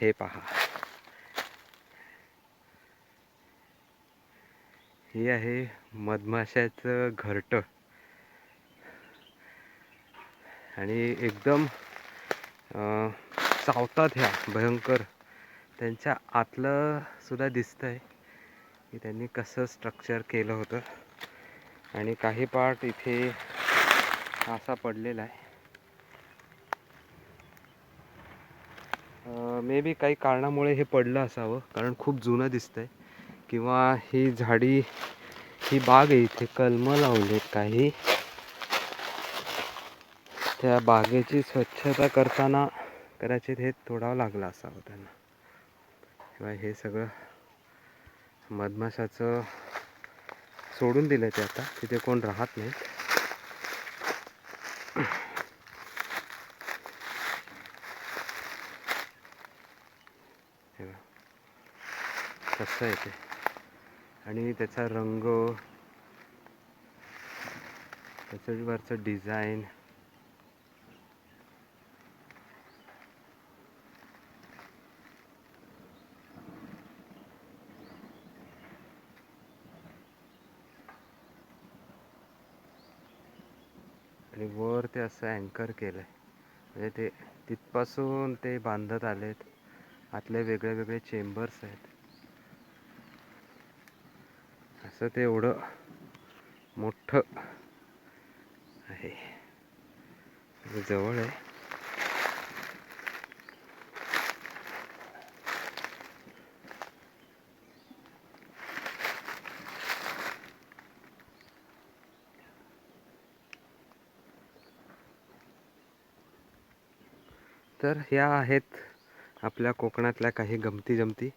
हे पहा. हे आहे मधमाशाचं घरटं. आणि एकदम चावतात ह्या भयंकर. त्यांच्या आतलं सुद्धा दिसतंय की त्यांनी कसं स्ट्रक्चर केलं होतं. आणि काही पार्ट इथे असा पडलेला आहे. मे बी काही कारणामुळे हे पडलं असावं कारण खूप जुनं दिसतंय. किंवा ही झाडी ही बाग आहे इथे कलमं लावलेत काही. त्या बागेची स्वच्छता करताना कदाचित हे तोडावं लागलं असावं त्यांना. किंवा हे सगळं मधमाशाचं सोडून दिलं ते आता तिथे कोण राहत नाही हे बघा. कसं आहे ते? आणि त्याचा रंग त्याचं वरचं डिझाईन. आणि वर ते असं अँकर केलंय. म्हणजे ते तिथपासून ते बांधत आलेत. आतले वेगळे वेगळे चेंबर्स आहेत. असं ते एवढं मोठं आहे. जवळ आहे. तर ह्या आहेत आपल्या कोकणातल्या काही गमती जमती?